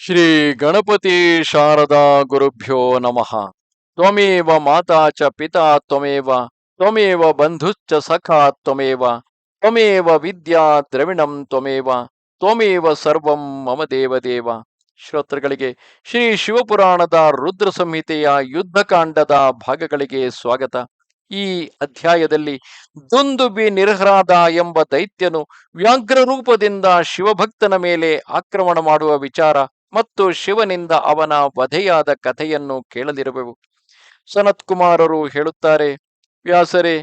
ಶ್ರೀ ಗಣಪತಿ ಶಾರದಾ ಗುರುಭ್ಯೋ ನಮಃ. ತ್ವಮೇವ ಮಾತಾ ಚ ಪಿತಾ ತ್ವಮೇವ ತ್ವಮೇವ ಬಂಧುಶ್ಚ ಸಖಾ ತ್ವಮೇವ ತ್ವಮೇವ ವಿದ್ಯಾ ದ್ರವಿಣಂ ತ್ವಮೇವ ತ್ವಮೇವ ಸರ್ವಂ ಮಮ ದೇವದೇವ ಶ್ರೋತೃಗಳಿಗೆ ಶ್ರೀ ಶಿವಪುರಾಣದ ರುದ್ರ ಸಂಹಿತೆಯ ಯುದ್ಧಕಾಂಡದ ಭಾಗಗಳಿಗೆ ಸ್ವಾಗತ. ಈ ಅಧ್ಯಾಯದಲ್ಲಿ ದುಂದುಬಿ ನಿರ್ಹ್ರಾದ ಎಂಬ ದೈತ್ಯನು ವ್ಯಾಘ್ರ ರೂಪದಿಂದ ಶಿವಭಕ್ತನ ಮೇಲೆ ಆಕ್ರಮಣ ಮಾಡುವ ವಿಚಾರ ಮತ್ತು ಶಿವನಿಂದ ಅವನ ವಧೆಯಾದ ಕಥೆಯನ್ನು ಕೇಳಲಿರುವೆವು. ಸನತ್ ಕುಮಾರರು ಹೇಳುತ್ತಾರೆ, ವ್ಯಾಸರೇ,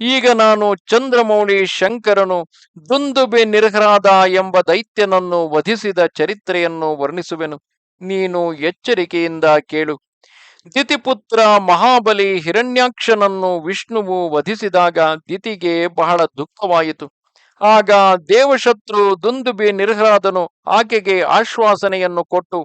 ಈಗ ನಾನು ಚಂದ್ರಮೌಳಿ ಶಂಕರನು ದುಂದುಬೆ ನಿರ್ಹರಾದ ಎಂಬ ದೈತ್ಯನನ್ನು ವಧಿಸಿದ ಚರಿತ್ರೆಯನ್ನು ವರ್ಣಿಸುವೆನು. ನೀನು ಎಚ್ಚರಿಕೆಯಿಂದ ಕೇಳು. ದಿತಿಪುತ್ರ ಮಹಾಬಲಿ ಹಿರಣ್ಯಾಕ್ಷನನ್ನು ವಿಷ್ಣುವು ವಧಿಸಿದಾಗ ದಿತಿಗೆ ಬಹಳ ದುಃಖವಾಯಿತು. ಆಗ ದೇವಶತ್ರು ದುಂದುಬಿ ನಿರ್ಹರಾದನು. ಆಕೆಗೆ ಆಶ್ವಾಸನೆಯನ್ನು ಕೊಟ್ಟು,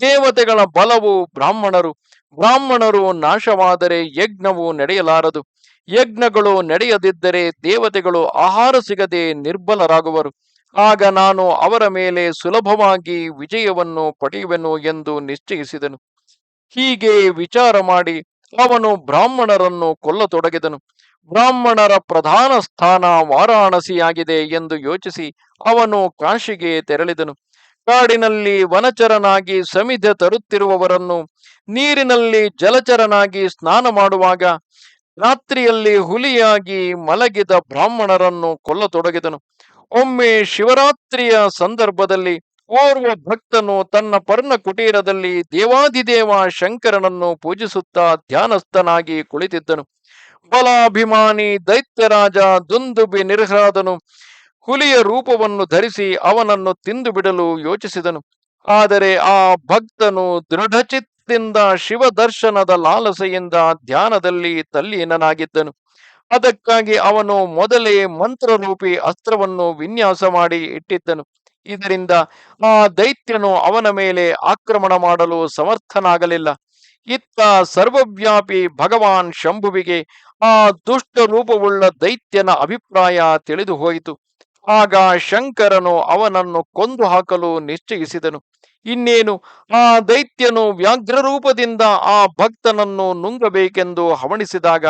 ದೇವತೆಗಳ ಬಲವು ಬ್ರಾಹ್ಮಣರು ಬ್ರಾಹ್ಮಣರು ನಾಶವಾದರೆ ಯಜ್ಞವು ನಡೆಯಲಾರದು. ಯಜ್ಞಗಳು ನಡೆಯದಿದ್ದರೆ ದೇವತೆಗಳು ಆಹಾರ ಸಿಗದೆ ನಿರ್ಬಲರಾಗುವರು. ಆಗ ನಾನು ಅವರ ಮೇಲೆ ಸುಲಭವಾಗಿ ವಿಜಯವನ್ನು ಪಡೆಯುವೆನು ಎಂದು ನಿಶ್ಚಯಿಸಿದನು. ಹೀಗೆ ವಿಚಾರ ಮಾಡಿ ಅವನು ಬ್ರಾಹ್ಮಣರನ್ನು ಕೊಲ್ಲತೊಡಗಿದನು. ಬ್ರಾಹ್ಮಣರ ಪ್ರಧಾನ ಸ್ಥಾನ ವಾರಾಣಸಿಯಾಗಿದೆ ಎಂದು ಯೋಚಿಸಿ ಅವನು ಕಾಶಿಗೆ ತೆರಳಿದನು. ಕಾಡಿನಲ್ಲಿ ವನಚರನಾಗಿ ಸಮಿಧ ತರುತ್ತಿರುವವರನ್ನು ನೀರಿನಲ್ಲಿ ಜಲಚರನಾಗಿ ಸ್ನಾನ ಮಾಡುವಾಗ ರಾತ್ರಿಯಲ್ಲಿ ಹುಲಿಯಾಗಿ ಮಲಗಿದ ಬ್ರಾಹ್ಮಣರನ್ನು ಕೊಲ್ಲತೊಡಗಿದನು. ಒಮ್ಮೆ ಶಿವರಾತ್ರಿಯ ಸಂದರ್ಭದಲ್ಲಿ ಓರ್ವ ಭಕ್ತನು ತನ್ನ ಪರ್ಣ ಕುಟೀರದಲ್ಲಿ ದೇವಾದಿದೇವ ಶಂಕರನನ್ನು ಪೂಜಿಸುತ್ತಾ ಧ್ಯಾನಸ್ಥನಾಗಿ ಕುಳಿತಿದ್ದನು. ಬಲಾಭಿಮಾನಿ ದೈತ್ಯರಾಜ ದುಂದುಬಿ ನಿರ್ಹ್ರಾದನು. ಹುಲಿಯ ರೂಪವನ್ನು ಧರಿಸಿ ಅವನನ್ನು ತಿಂದು ಬಿಡಲು ಯೋಚಿಸಿದನು. ಆದರೆ ಆ ಭಕ್ತನು ದೃಢಚಿತ್ತಿಂದ ಶಿವ ದರ್ಶನದ ಲಾಲಸೆಯಿಂದ ಧ್ಯಾನದಲ್ಲಿ ತಲ್ಲೀನನಾಗಿದ್ದನು. ಅದಕ್ಕಾಗಿ ಅವನು ಮೊದಲೇ ಮಂತ್ರರೂಪಿ ಅಸ್ತ್ರವನ್ನು ವಿನ್ಯಾಸ ಮಾಡಿ ಇಟ್ಟಿದ್ದನು. ಇದರಿಂದ ಆ ದೈತ್ಯನು ಅವನ ಮೇಲೆ ಆಕ್ರಮಣ ಮಾಡಲು ಸಮರ್ಥನಾಗಲಿಲ್ಲ. ಇತ್ತ ಸರ್ವವ್ಯಾಪಿ ಭಗವಾನ್ ಶಂಭುವಿಗೆ ಆ ದುಷ್ಟ ರೂಪವುಳ್ಳ ದೈತ್ಯನ ಅಭಿಪ್ರಾಯ ತಿಳಿದು ಹೋಯಿತು ಆಗ ಶಂಕರನು ಅವನನ್ನು ಕೊಂದು ಹಾಕಲು ನಿಶ್ಚಯಿಸಿದನು. ಇನ್ನೇನು, ಆ ದೈತ್ಯನು ವ್ಯಾಘ್ರ ರೂಪದಿಂದ ಆ ಭಕ್ತನನ್ನು ನುಂಗಬೇಕೆಂದು ಹವಣಿಸಿದಾಗ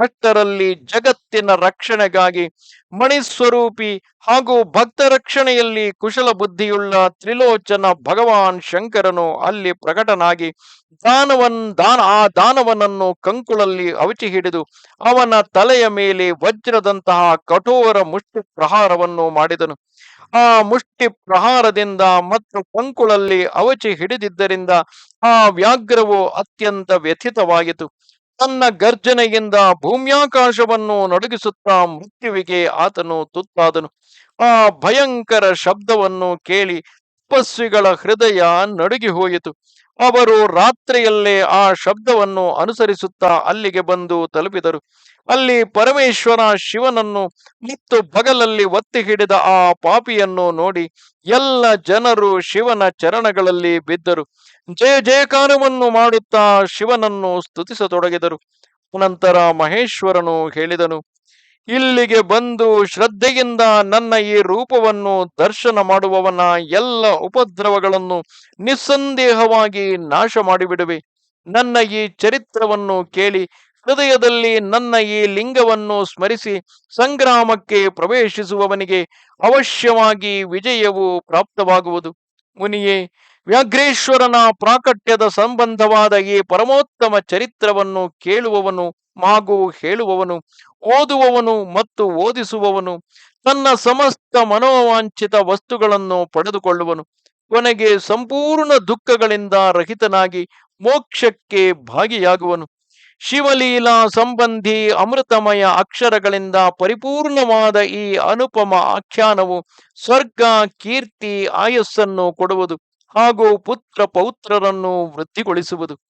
ಭಕ್ತರಲ್ಲಿ ಜಗತ್ತಿನ ರಕ್ಷಣೆಗಾಗಿ ಮಣಿಸ್ವರೂಪಿ ಹಾಗೂ ಭಕ್ತ ರಕ್ಷಣೆಯಲ್ಲಿ ಕುಶಲ ಬುದ್ಧಿಯುಳ್ಳ ತ್ರಿಲೋಚನ ಭಗವಾನ್ ಶಂಕರನು ಅಲ್ಲಿ ಪ್ರಕಟನಾಗಿ ದಾನವನ್ ದಾನ, ಆ ದಾನವನನ್ನು ಕಂಕುಳಲ್ಲಿ ಅವಚಿ ಹಿಡಿದು ಅವನ ತಲೆಯ ಮೇಲೆ ವಜ್ರದಂತಹ ಕಠೋರ ಮುಷ್ಟಿ ಪ್ರಹಾರವನ್ನು ಮಾಡಿದನು. ಆ ಮುಷ್ಟಿ ಪ್ರಹಾರದಿಂದ ಮತ್ತು ಕಂಕುಳಲ್ಲಿ ಅವಚಿ ಹಿಡಿದಿದ್ದರಿಂದ ಆ ವ್ಯಾಘ್ರವು ಅತ್ಯಂತ ವ್ಯಥಿತವಾಯಿತು ತನ್ನ ಗರ್ಜನೆಯಿಂದ ಭೂಮ್ಯಾಕಾಶವನ್ನು ನಡುಗಿಸುತ್ತಾ ಮೃತ್ಯುವಿಗೆ ಆತನು ತುತ್ತಾದನು. ಆ ಭಯಂಕರ ಶಬ್ದವನ್ನು ಕೇಳಿ ತಪಸ್ವಿಗಳ ಹೃದಯ ನಡುಗಿ ಹೋಯಿತು. ಅವರು ರಾತ್ರಿಯಲ್ಲೇ ಆ ಶಬ್ದವನ್ನು ಅನುಸರಿಸುತ್ತಾ ಅಲ್ಲಿಗೆ ಬಂದು ತಲುಪಿದರು. ಅಲ್ಲಿ ಪರಮೇಶ್ವರ ಶಿವನನ್ನು ಮತ್ತು ಬಗಲಲ್ಲಿ ಒತ್ತಿ ಹಿಡಿದ ಆ ಪಾಪಿಯನ್ನು ನೋಡಿ ಎಲ್ಲ ಜನರು ಶಿವನ ಚರಣಗಳಲ್ಲಿ ಬಿದ್ದರು. ಜಯ ಜಯಕಾರವನ್ನು ಮಾಡುತ್ತಾ ಶಿವನನ್ನು ಸ್ತುತಿಸತೊಡಗಿದರು. ನಂತರ ಮಹೇಶ್ವರನು ಹೇಳಿದನು ಇಲ್ಲಿಗೆ ಬಂದು ಶ್ರದ್ಧೆಯಿಂದ ನನ್ನ ಈ ರೂಪವನ್ನು ದರ್ಶನ ಮಾಡುವವನ ಎಲ್ಲ ಉಪದ್ರವಗಳನ್ನು ನಿಸ್ಸಂದೇಹವಾಗಿ ನಾಶ ಮಾಡಿಬಿಡುವೆ. ನನ್ನ ಈ ಚರಿತ್ರವನ್ನು ಕೇಳಿ ಹೃದಯದಲ್ಲಿ ನನ್ನ ಈ ಲಿಂಗವನ್ನು ಸ್ಮರಿಸಿ ಸಂಗ್ರಾಮಕ್ಕೆ ಪ್ರವೇಶಿಸುವವನಿಗೆ ಅವಶ್ಯವಾಗಿ ವಿಜಯವು ಪ್ರಾಪ್ತವಾಗುವುದು. ಮುನಿಯೇ, ವ್ಯಾಘ್ರೇಶ್ವರನ ಪ್ರಾಕಟ್ಯದ ಸಂಬಂಧವಾದ ಈ ಪರಮೋತ್ತಮ ಚರಿತ್ರವನ್ನು ಕೇಳುವವನು ಹಾಗೂ ಹೇಳುವವನು, ಓದುವವನು ಮತ್ತು ಓದಿಸುವವನು, ತನ್ನ ಸಮಸ್ತ ಮನೋವಾಂಛಿತ ವಸ್ತುಗಳನ್ನು ಪಡೆದುಕೊಳ್ಳುವನು. ಕೊನೆಗೆ ಸಂಪೂರ್ಣ ದುಃಖಗಳಿಂದ ರಹಿತನಾಗಿ ಮೋಕ್ಷಕ್ಕೆ ಭಾಗಿಯಾಗುವನು. ಶಿವಲೀಲಾ ಸಂಬಂಧಿ ಅಮೃತಮಯ ಅಕ್ಷರಗಳಿಂದ ಪರಿಪೂರ್ಣವಾದ ಈ ಅನುಪಮ ಆಖ್ಯಾನವು ಸ್ವರ್ಗ, ಕೀರ್ತಿ, ಆಯಸ್ಸನ್ನು ಕೊಡುವುದು ಹಾಗೂ ಪುತ್ರ ಪೌತ್ರರನ್ನು ವೃದ್ಧಿಗೊಳಿಸುವುದು.